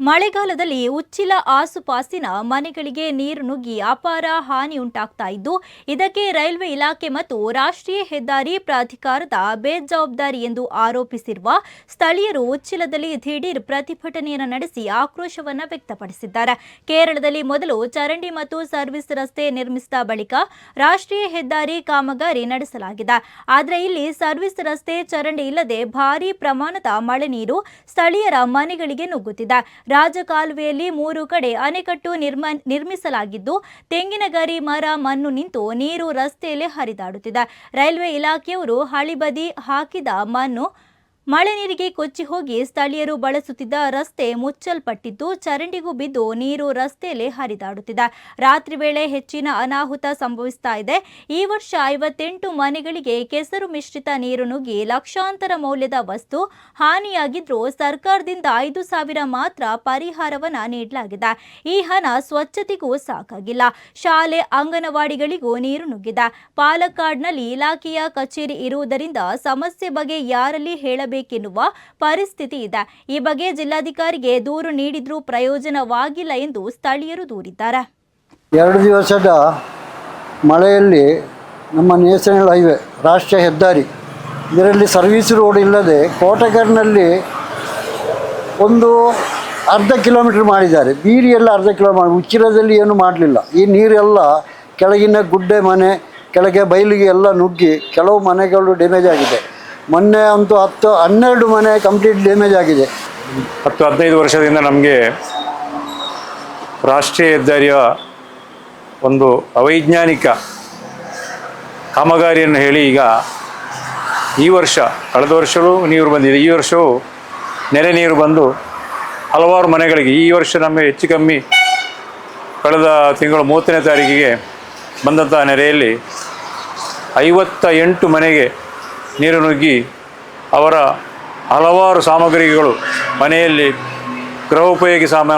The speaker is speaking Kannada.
ಮಳೆಗಾಲದಲ್ಲಿ ಉಚ್ಚಿಲ ಆಸುಪಾಸಿನ ಮನೆಗಳಿಗೆ ನೀರು ನುಗ್ಗಿ ಅಪಾರ ಹಾನಿ ಉಂಟಾಗ್ತಾ ಇದ್ದು, ಇದಕ್ಕೆ ರೈಲ್ವೆ ಇಲಾಖೆ ಮತ್ತು ರಾಷ್ಟ್ರೀಯ ಹೆದ್ದಾರಿ ಪ್ರಾಧಿಕಾರದ ಬೇಜವಾಬ್ದಾರಿ ಎಂದು ಆರೋಪಿಸಿರುವ ಸ್ಥಳೀಯರು ಉಚ್ಚಿಲದಲ್ಲಿ ದಿಢೀರ್ ಪ್ರತಿಭಟನೆಯನ್ನು ನಡೆಸಿ ಆಕ್ರೋಶವನ್ನ ವ್ಯಕ್ತಪಡಿಸಿದ್ದಾರೆ. ಕೇರಳದಲ್ಲಿ ಮೊದಲು ಚರಂಡಿ ಮತ್ತು ಸರ್ವಿಸ್ ರಸ್ತೆ ನಿರ್ಮಿಸಿದ ಬಳಿಕ ರಾಷ್ಟ್ರೀಯ ಹೆದ್ದಾರಿ ಕಾಮಗಾರಿ ನಡೆಸಲಾಗಿದೆ. ಆದರೆ ಇಲ್ಲಿ ಸರ್ವಿಸ್ ರಸ್ತೆ ಚರಂಡಿ ಇಲ್ಲದೆ ಭಾರೀ ಪ್ರಮಾಣದ ಮಳೆ ನೀರು ಸ್ಥಳೀಯರ ಮನೆಗಳಿಗೆ ನುಗ್ಗುತ್ತಿದೆ. ರಾಜಕಾಲುವೆಯಲ್ಲಿ ಮೂರು ಕಡೆ ಅಣೆಕಟ್ಟು ನಿರ್ಮ, ನಿರ್ಮಿಸಲಾಗಿದ್ದು ತೆಂಗಿನ ಗರಿ ಮರ, ಮಣ್ಣು ನಿಂತು ನೀರು ರಸ್ತೆಯಲ್ಲಿ ಹರಿದಾಡುತ್ತಿದೆ. ರೈಲ್ವೆ ಇಲಾಖೆಯವರು ಹಳಿಬದಿ ಹಾಕಿದ ಮಣ್ಣು ಮಳೆ ನೀರಿಗೆ ಕೊಚ್ಚಿ ಹೋಗಿ ಸ್ಥಳೀಯರು ಬಳಸುತ್ತಿದ್ದ ರಸ್ತೆ ಮುಚ್ಚಲ್ಪಟ್ಟಿದ್ದು, ಚರಂಡಿಗೂ ಬಿದ್ದು ನೀರು ರಸ್ತೆಯಲ್ಲಿ ಹರಿದಾಡುತ್ತಿದೆ. ರಾತ್ರಿ ವೇಳೆ ಹೆಚ್ಚಿನ ಅನಾಹುತ ಸಂಭವಿಸ್ತಾ ಇದೆ. ಈ ವರ್ಷ ಐವತ್ತೆಂಟು ಮನೆಗಳಿಗೆ ಕೆಸರು ಮಿಶ್ರಿತ ನೀರು ನುಗ್ಗಿ ಲಕ್ಷಾಂತರ ಮೌಲ್ಯದ ವಸ್ತು ಹಾನಿಯಾಗಿದ್ರೂ ಸರ್ಕಾರದಿಂದ ಐದು ಸಾವಿರ ಮಾತ್ರ ಪರಿಹಾರವನ್ನ ನೀಡಲಾಗಿದೆ. ಈ ಹಣ ಸ್ವಚ್ಛತೆಗೂ ಸಾಕಾಗಿಲ್ಲ. ಶಾಲೆ, ಅಂಗನವಾಡಿಗಳಿಗೂ ನೀರು ನುಗ್ಗಿದೆ. ಪಾಲಕ್ಕಾಡ್ನಲ್ಲಿ ಇಲಾಖೆಯ ಕಚೇರಿ ಇರುವುದರಿಂದ ಸಮಸ್ಯೆ ಬಗ್ಗೆ ಯಾರಲ್ಲಿ ಹೇಳಬೇಕೆನ್ನುವ ಪರಿಸ್ಥಿತಿ ಇದೆ. ಈ ಬಗ್ಗೆ ಜಿಲ್ಲಾಧಿಕಾರಿಗೆ ದೂರು ನೀಡಿದ್ರೂ ಪ್ರಯೋಜನವಾಗಿಲ್ಲ ಎಂದು ಸ್ಥಳೀಯರು ದೂರಿದ್ದಾರೆ. ಎರಡು ದಿವಸದ ಮಳೆಯಲ್ಲಿ ನಮ್ಮ ನ್ಯಾಷನಲ್ ಹೈವೇ ರಾಷ್ಟ್ರೀಯ ಹೆದ್ದಾರಿ, ಇದರಲ್ಲಿ ಸರ್ವಿಸ್ ರೋಡ್ ಇಲ್ಲದೆ ಕೋಟಗರ್ನಲ್ಲಿ ಒಂದು ಅರ್ಧ ಕಿಲೋಮೀಟ್ರ್ ಮಾಡಿದ್ದಾರೆ. ಬೀರಿಯೆಲ್ಲ ಅರ್ಧ ಕಿಲೋಮೀಟರ್ ಉಚ್ಚಿರದಲ್ಲಿ ಏನು ಮಾಡಲಿಲ್ಲ. ಈ ನೀರೆಲ್ಲ ಕೆಳಗಿನ ಗುಡ್ಡೆ ಮನೆ, ಕೆಳಗೆ ಬಯಲಿಗೆ ಎಲ್ಲ ನುಗ್ಗಿ, ಕೆಲವು ಮನೆಗಳು ಡ್ಯಾಮೇಜ್ ಆಗಿದೆ. ಮೊನ್ನೆ ಅಂತೂ ಹತ್ತು ಹನ್ನೆರಡು ಮನೆ ಕಂಪ್ಲೀಟ್ ಡ್ಯಾಮೇಜ್ ಆಗಿದೆ. ಹತ್ತು ಹದಿನೈದು ವರ್ಷದಿಂದ ನಮಗೆ ರಾಷ್ಟ್ರೀಯ ಹೆದ್ದಾರಿಯ ಒಂದು ಅವೈಜ್ಞಾನಿಕ ಕಾಮಗಾರಿಯನ್ನು ಹೇಳಿ ಈಗ ಈ ವರ್ಷ, ಕಳೆದ ವರ್ಷವೂ ನೀರು ಬಂದಿದೆ. ಈ ವರ್ಷವೂ ನೆರೆ ನೀರು ಬಂದು ಹಲವಾರು ಮನೆಗಳಿಗೆ, ಈ ವರ್ಷ ನಮಗೆ ಹೆಚ್ಚು ಕಮ್ಮಿ ಕಳೆದ ತಿಂಗಳ ಮೂವತ್ತನೇ ತಾರೀಕಿಗೆ ಬಂದಂಥ ನೆರೆಯಲ್ಲಿ ಐವತ್ತ ಎಂಟು ಮನೆಗೆ ನೀರು ನುಗ್ಗಿ ಅವರ ಹಲವಾರು ಸಾಮಗ್ರಿಗಳು ಮನೆಯಲ್ಲಿ ಗೃಹೋಪಯೋಗಿ ಸಾಮಾನು